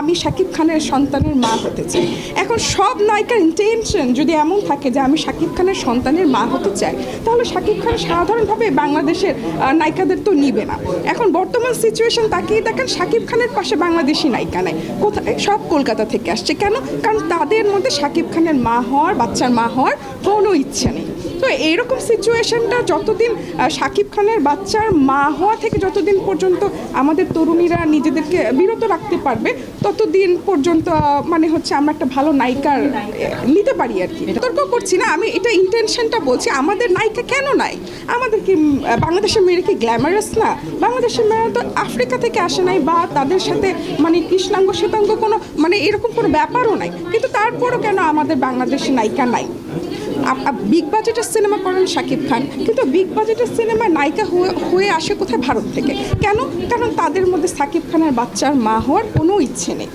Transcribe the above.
আমি শাকিব খানের সন্তানের মা হতে চাই। এখন সব নায়িকার ইন্টেনশন যদি এমন থাকে যে আমি শাকিব খানের সন্তানের মা হতে চাই, তাহলে শাকিব খান সাধারণভাবে বাংলাদেশের নায়িকাদের তো নিবে না। এখন বর্তমান সিচুয়েশন তাকিয়ে দেখেন শাকিব খানের পাশে বাংলাদেশি নায়িকা নাই। কোথায়? সব কলকাতা থেকে আসছে। কেন? কারণ তাদের মধ্যে শাকিব খানের মা হওয়ার, বাচ্চার মা হওয়ার কোনো ইচ্ছে নেই। এইরকম সিচুয়েশনটা যতদিন সাকিব খানের বাচ্চার মা হওয়া থেকে যতদিন পর্যন্ত আমাদের তরুণীরা নিজেদেরকে বিরত রাখতে পারবে, ততদিন পর্যন্ত মানে হচ্ছে আমরা একটা ভালো নায়িকার নিতে পারি আর কি। তর্ক করছি না, আমি এটা ইন্টেনশনটা বলছি, আমাদের নায়িকা কেন নাই? আমাদের কি বাংলাদেশের মেয়েরা কি গ্ল্যামারাস না? বাংলাদেশের মেয়েরা তো আফ্রিকা থেকে আসে নাই বা তাদের সাথে মানে কৃষ্ণাঙ্গ, শ্বেতাঙ্গ কোনো মানে এরকম কোনো ব্যাপারও নাই। কিন্তু তারপরও কেন আমাদের বাংলাদেশের নায়িকা নাই? বিগ বাজেটের সিনেমা করেন শাকিব খান, কিন্তু বিগ বাজেটের সিনেমা নায়িকা হয়ে- হয়ে আসে কোথায়? ভারত থেকে। কেন? কারণ তাদের মধ্যে শাকিব খানের বাচ্চার মা হওয়ার কোনো ইচ্ছে নেই।